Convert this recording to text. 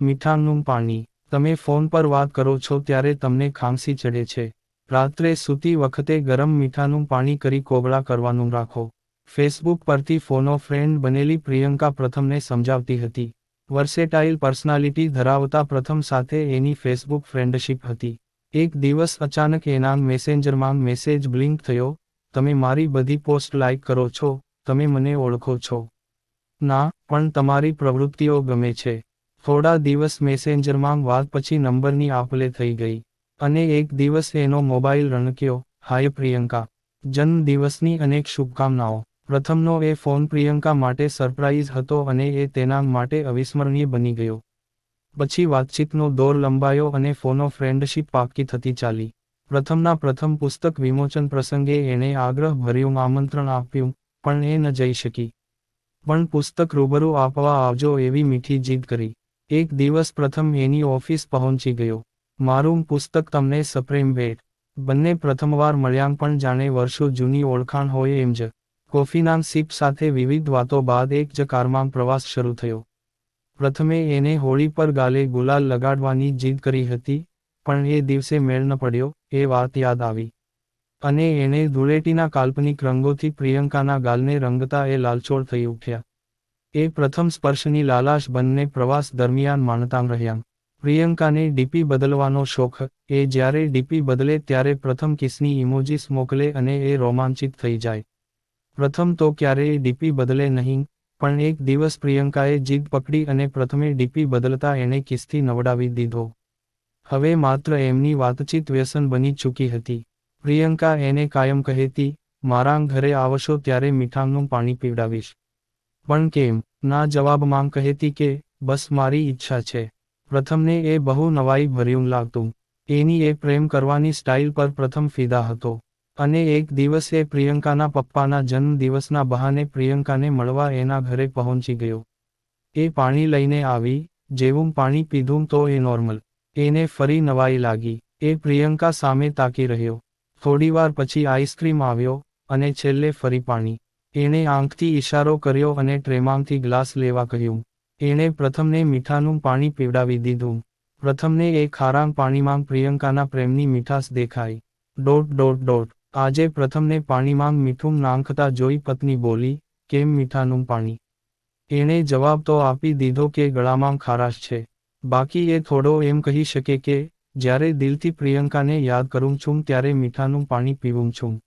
મીઠાનું પાણી. તમે ફોન પર વાત કરો છો ત્યારે તમને ખાંસી ચડે છે. રાત્રે સૂતી વખતે ગરમ મીઠાનું પાણી કરી કોગળા કરવાનું રાખો. ફેસબુક પરથી ફોનો ફ્રેન્ડ બનેલી પ્રિયંકા પ્રથમને સમજાવતી હતી. વર્સેટાઇલ પર્સનાલિટી ધરાવતા પ્રથમ સાથે એની ફેસબુક ફ્રેન્ડશિપ હતી. એક દિવસ અચાનક એના મેસેન્જરમાં મેસેજ બ્લિંક થયો. તમે મારી બધી પોસ્ટ લાઇક કરો છો. તમે મને ઓળખો છો. ના, પણ તમારી પ્રવૃત્તિઓ ગમે છે. થોડા દિવસ મેસેન્જરમાં વાત પછી નંબરની આપલે થઈ ગઈ. અને એક દિવસ એનો મોબાઈલ રણક્યો, હાય પ્રિયંકા. જન્મદિવસની અનેક શુભકામનાઓ. પ્રથમનો એ ફોન પ્રિયંકા માટે સરપ્રાઇઝ હતો અને એ તેના માટે અવિસ્મરણીય બની ગયો. પછી વાતચીતનો દોર લંબાયો અને ફોનો ફ્રેન્ડશીપ પાકી થતી ચાલી. પ્રથમના પ્રથમ પુસ્તક વિમોચન પ્રસંગે એણે આગ્રહભર્યું આમંત્રણ આપ્યું, પણ એ ન જઈ શકી. પણ પુસ્તક રૂબરૂ આપવા આવજો એવી મીઠી જીદ કરી. એક દિવસ પ્રથમ એની ઓફિસ પહોંચી ગયો. મારું પુસ્તક તમને સપ્રેમ ભેટ બંને પ્રથમવાર મળ્યાં પણ જાણે વર્ષો જૂની ઓળખાણ હોય એમ જ. કોફીના સીપ સાથે વિવિધ વાતો બાદ એક જ કારમાં પ્રવાસ શરૂ થયો. પ્રથમે એને હોળી પર ગાલે ગુલાલ લગાડવાની જીદ કરી હતી, પણ એ દિવસે મેળ ન પડ્યો, એ વાત યાદ આવી. અને એણે ધૂળેટીના કાલ્પનિક રંગોથી પ્રિયંકાના ગાલને રંગતા એ લાલચોળ થઈ ઉઠ્યા. એ પ્રથમ સ્પર્શની લાલાશ બંને પ્રવાસ દરમિયાન માણતા રહ્યા. પ્રિયંકાને ડીપી બદલવાનો શોખ, એ જ્યારે ડીપી બદલે ત્યારે પ્રથમ કિસની ઇમોજીસ મોકલે અને એ રોમાંચિત થઈ જાય. પ્રથમ તો ક્યારેય ડીપી બદલે નહીં, પણ એક દિવસ પ્રિયંકાએ જીદ પકડી અને પ્રથમે ડીપી બદલતા એણે કિસથી નવડાવી દીધો. હવે માત્ર એમની વાતચીત વ્યસન બની ચૂકી હતી. પ્રિયંકા એને કાયમ કહેતી, મારા ઘરે આવશો ત્યારે મીઠાનું પાણી પીવડાવીશ. પણ કેમ? ના જવાબમાં કહેતી કે, બસ મારી ઈચ્છા છે. પ્રથમને એ બહુ નવાઈ ભર્યું લાગતું. એની એ પ્રેમ કરવાની સ્ટાઇલ પર પ્રથમ ફિદા હતો. અને એક દિવસ એ પ્રિયંકાના પપ્પાના જન્મદિવસના બહાને પ્રિયંકાને મળવા એના ઘરે પહોંચી ગયો. એ પાણી લઈને આવી, જેવું પાણી પીધું તો એ નોર્મલ. એને ફરી નવાઈ લાગી. એ પ્રિયંકા સામે તાકી રહ્યો. થોડીવાર પછી આઈસ્ક્રીમ આવ્યો અને છેલ્લે ફરી પાણી. એણે આંખથી ઇશારો કર્યો અને ટ્રેમાંથી ગ્લાસ લેવા કહ્યું. એણે પ્રથમને મીઠાનું પાણી પીવડાવી દીધું. પ્રથમને એ ખારાંગ પાણીમાં પ્રિયંકાના પ્રેમની મીઠાશ દેખાઈ. Dot dot dot. આજે પ્રથમને પાણીમાં મીઠું નાંખતા જોઈ પત્ની બોલી, કેમ મીઠાનું પાણી? એણે જવાબ તો આપી દીધો કે ગળામાં ખારાશ છે. બાકી એ થોડો એમ કહી શકે કે, જ્યારે દિલથી પ્રિયંકાને યાદ કરું છું, ત્યારે મીઠાનું પાણી પીવું છું.